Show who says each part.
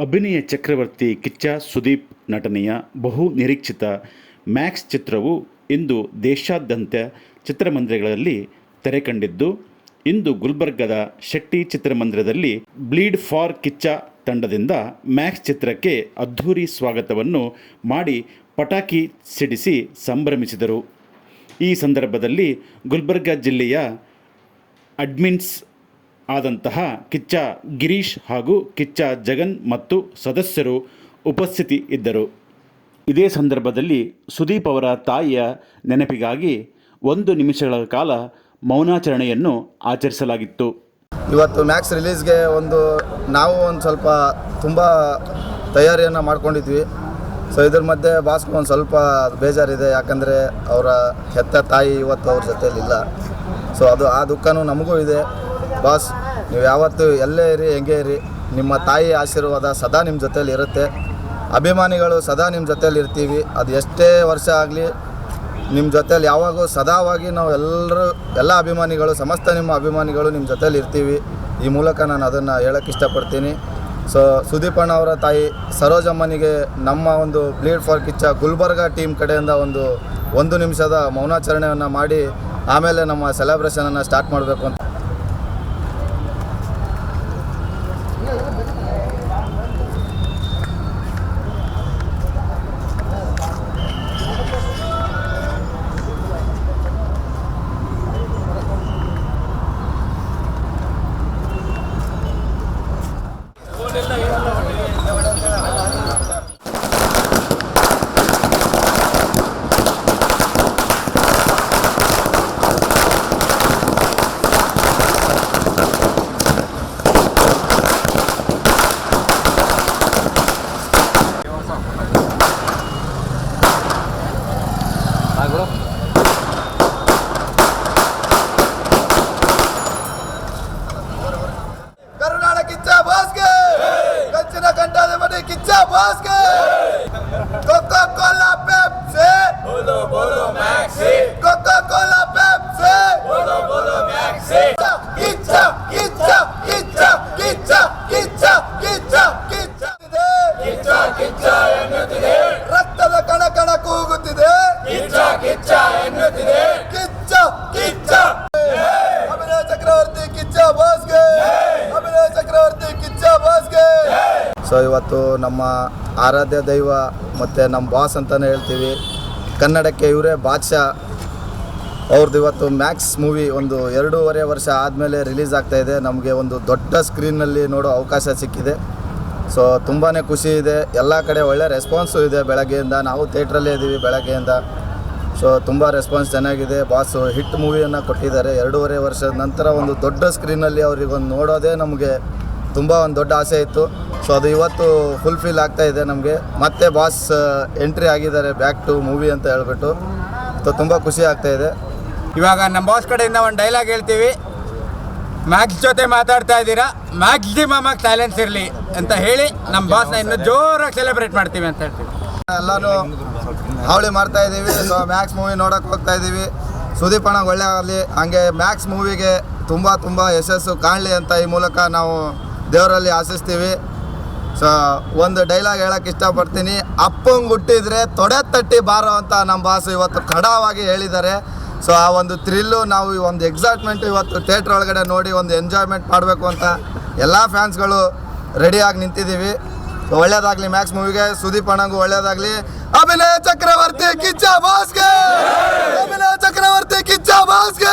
Speaker 1: ಅಭಿನಯ ಚಕ್ರವರ್ತಿ ಕಿಚ್ಚ ಸುದೀಪ್ ನಟನೆಯ ಬಹು ನಿರೀಕ್ಷಿತ ಮ್ಯಾಕ್ಸ್ ಚಿತ್ರವು ಇಂದು ದೇಶಾದ್ಯಂತ ಚಿತ್ರಮಂದಿರಗಳಲ್ಲಿ ತೆರೆ ಕಂಡಿದ್ದು ಇಂದು ಗುಲ್ಬರ್ಗದ ಶೆಟ್ಟಿ ಚಿತ್ರಮಂದಿರದಲ್ಲಿ ಬ್ಲೀಡ್ ಫಾರ್ ಕಿಚ್ಚ ತಂಡದಿಂದ ಮ್ಯಾಕ್ಸ್ ಚಿತ್ರಕ್ಕೆ ಅದ್ಧೂರಿ ಸ್ವಾಗತವನ್ನು ಮಾಡಿ ಪಟಾಕಿ ಸಿಡಿಸಿ ಸಂಭ್ರಮಿಸಿದರು. ಈ ಸಂದರ್ಭದಲ್ಲಿ ಗುಲ್ಬರ್ಗ ಜಿಲ್ಲೆಯ ಅಡ್ಮಿನ್ಸ್ ಆದಂತಹ ಕಿಚ್ಚ ಗಿರೀಶ್ ಹಾಗೂ ಕಿಚ್ಚ ಜಗನ್ ಮತ್ತು ಸದಸ್ಯರು ಉಪಸ್ಥಿತಿ ಇದ್ದರು. ಇದೇ ಸಂದರ್ಭದಲ್ಲಿ ಸುದೀಪ್ ಅವರ ತಾಯಿಯ ನೆನಪಿಗಾಗಿ ಒಂದು ನಿಮಿಷಗಳ ಕಾಲ ಮೌನಾಚರಣೆಯನ್ನು ಆಚರಿಸಲಾಗಿತ್ತು.
Speaker 2: ಇವತ್ತು ಮ್ಯಾಕ್ಸ್ ರಿಲೀಸ್ಗೆ ಒಂದು ನಾವು ಒಂದು ಸ್ವಲ್ಪ ತುಂಬ ತಯಾರಿಯನ್ನು ಮಾಡ್ಕೊಂಡಿದ್ವಿ. ಸೊ ಇದ್ರ ಮಧ್ಯೆ ಬಾಸ್ಗೂ ಒಂದು ಸ್ವಲ್ಪ ಬೇಜಾರಿದೆ. ಯಾಕಂದರೆ ಅವರ ಹೆತ್ತ ತಾಯಿ ಇವತ್ತು ಅವ್ರ ಜೊತೆಯಲ್ಲಿಲ್ಲ ಸೊ ಅದು ಆ ದುಃಖನೂ ನಮಗೂ ಇದೆ. ಬಾಸ್, ನೀವು ಯಾವತ್ತು ಎಲ್ಲೇ ಇರಿ, ಹೆಂಗೆ ಇರಿ, ನಿಮ್ಮ ತಾಯಿ ಆಶೀರ್ವಾದ ಸದಾ ನಿಮ್ಮ ಜೊತೇಲಿ ಇರುತ್ತೆ. ಅಭಿಮಾನಿಗಳು ಸದಾ ನಿಮ್ಮ ಜೊತೇಲಿ ಇರ್ತೀವಿ. ಅದು ಎಷ್ಟೇ ವರ್ಷ ಆಗಲಿ, ನಿಮ್ಮ ಜೊತೇಲಿ ಯಾವಾಗೂ ಸದಾವಾಗಿ ನಾವು ಎಲ್ಲರೂ, ಎಲ್ಲ ಅಭಿಮಾನಿಗಳು, ಸಮಸ್ತ ನಿಮ್ಮ ಅಭಿಮಾನಿಗಳು ನಿಮ್ಮ ಜೊತೇಲಿ ಇರ್ತೀವಿ. ಈ ಮೂಲಕ ನಾನು ಅದನ್ನು ಹೇಳೋಕ್ಕೆ ಇಷ್ಟಪಡ್ತೀನಿ. ಸೊ ಸುದೀಪಣ್ಣ ಅವರ ತಾಯಿ ಸರೋಜಮ್ಮನಿಗೆ ನಮ್ಮ ಒಂದು bleed for Kichcha Gulbarga team ಕಡೆಯಿಂದ ಒಂದು ಒಂದು ನಿಮಿಷದ ಮೌನಾಚರಣೆಯನ್ನು ಮಾಡಿ, ಆಮೇಲೆ ನಮ್ಮ ಸೆಲೆಬ್ರೇಷನನ್ನು ಸ್ಟಾರ್ಟ್ ಮಾಡಬೇಕು ಅಂತ Fucking tough huskers! ಸೊ ಇವತ್ತು ನಮ್ಮ ಆರಾಧ್ಯ ದೈವ ಮತ್ತು ನಮ್ಮ ಬಾಸ್ ಅಂತಲೇ ಹೇಳ್ತೀವಿ. ಕನ್ನಡಕ್ಕೆ ಇವರೇ ಬಾದ್ಶಾ. ಅವ್ರದ್ದು ಇವತ್ತು ಮ್ಯಾಕ್ಸ್ ಮೂವಿ ಒಂದು ಎರಡೂವರೆ ವರ್ಷ ಆದಮೇಲೆ ರಿಲೀಸ್ ಆಗ್ತಾ ಇದೆ. ನಮಗೆ ಒಂದು ದೊಡ್ಡ ಸ್ಕ್ರೀನ್ನಲ್ಲಿ ನೋಡೋ ಅವಕಾಶ ಸಿಕ್ಕಿದೆ. ಸೊ ತುಂಬಾ ಖುಷಿ ಇದೆ. ಎಲ್ಲ ಕಡೆ ಒಳ್ಳೆ ರೆಸ್ಪಾನ್ಸು ಇದೆ ಬೆಳಗ್ಗೆಯಿಂದ. ನಾವು ಥಿಯೇಟ್ರಲ್ಲೇ ಇದ್ದೀವಿ ಬೆಳಗ್ಗೆಯಿಂದ. ಸೊ ತುಂಬ ರೆಸ್ಪಾನ್ಸ್ ಚೆನ್ನಾಗಿದೆ. ಬಾಸು ಹಿಟ್ ಮೂವಿಯನ್ನು ಕೊಟ್ಟಿದ್ದಾರೆ. ಎರಡೂವರೆ ವರ್ಷದ ನಂತರ ಒಂದು ದೊಡ್ಡ ಸ್ಕ್ರೀನಲ್ಲಿ ಅವ್ರಿಗೊಂದು ನೋಡೋದೇ ನಮಗೆ ತುಂಬ ಒಂದು ದೊಡ್ಡ ಆಸೆ ಇತ್ತು. ಸೊ ಅದು ಇವತ್ತು ಫುಲ್ಫಿಲ್ ಆಗ್ತಾ ಇದೆ ನಮಗೆ. ಮತ್ತೆ ಬಾಸ್ ಎಂಟ್ರಿ ಆಗಿದ್ದಾರೆ ಬ್ಯಾಕ್ ಟು ಮೂವಿ ಅಂತ ಹೇಳ್ಬಿಟ್ಟು. ಸೊ ತುಂಬ ಖುಷಿ ಆಗ್ತಾ ಇದೆ.
Speaker 3: ಇವಾಗ ನಮ್ಮ ಬಾಸ್ ಕಡೆಯಿಂದ ಒಂದು ಡೈಲಾಗ್ ಹೇಳ್ತೀವಿ. ಮ್ಯಾಕ್ಸ್ ಜೊತೆ ಮಾತಾಡ್ತಾ ಇದ್ದೀರಾ? ಮ್ಯಾಕ್ಸಿಮಮ್ ಆಗಿ ಸೈಲೆನ್ಸ್ ಇರಲಿ ಅಂತ ಹೇಳಿ ನಮ್ಮ ಬಾಸ್ನ ಇನ್ನು ಜೋರಾಗಿ ಸೆಲೆಬ್ರೇಟ್ ಮಾಡ್ತೀವಿ ಅಂತ ಹೇಳ್ತೀವಿ.
Speaker 2: ಎಲ್ಲರೂ ಹಾವಳಿ ಮಾಡ್ತಾ ಇದ್ದೀವಿ ಸೊ ಮ್ಯಾಕ್ಸ್ ಮೂವಿ ನೋಡೋಕೆ ಹೋಗ್ತಾ ಇದ್ದೀವಿ ಸುದೀಪ್ ಅಣ್ಣ ಒಳ್ಳೆ ಆಗಲಿ. ಹಂಗೆ ಮ್ಯಾಕ್ಸ್ ಮೂವಿಗೆ ತುಂಬ ತುಂಬ ಯಶಸ್ಸು ಕಾಣಲಿ ಅಂತ ಈ ಮೂಲಕ ನಾವು ದೇವರಲ್ಲಿ ಆಶಿಸ್ತೀವಿ. ಸೊ ಒಂದು ಡೈಲಾಗ್ ಹೇಳಕ್ಕೆ ಇಷ್ಟಪಡ್ತೀನಿ. ಅಪ್ಪಂಗೆ ಹುಟ್ಟಿದ್ರೆ ತೊಡೆ ತಟ್ಟಿ ಬಾರೋ ಅಂತ ನಮ್ಮ ಬಾಸ್ ಇವತ್ತು ಖಡಾವಾಗಿ ಹೇಳಿದ್ದಾರೆ. ಸೊ ಆ ಒಂದು ಥ್ರಿಲ್ಲು ನಾವು ಈ ಒಂದು ಎಕ್ಸೈಟ್ಮೆಂಟ್ ಇವತ್ತು ಥಿಯೇಟ್ರ್ ಒಳಗಡೆ ನೋಡಿ ಒಂದು ಎಂಜಾಯ್ಮೆಂಟ್ ಮಾಡಬೇಕು ಅಂತ ಎಲ್ಲ ಫ್ಯಾನ್ಸ್ಗಳು ರೆಡಿಯಾಗಿ ನಿಂತಿದ್ದೀವಿ. ಸೊ ಒಳ್ಳೇದಾಗಲಿ ಮ್ಯಾಕ್ಸ್ ಮೂವಿಗೆ ಸುದೀಪ್ ಅಣ್ಣಂಗೂ ಒಳ್ಳೇದಾಗಲಿ. ಅಭಿನಯ ಚಕ್ರವರ್ತಿ ಕಿಚ್ಚ ಬಾಸ್ಗೆ! ಅಭಿನಯ ಚಕ್ರವರ್ತಿ ಕಿಚ್ಚ ಬಾಸ್ಗೆ!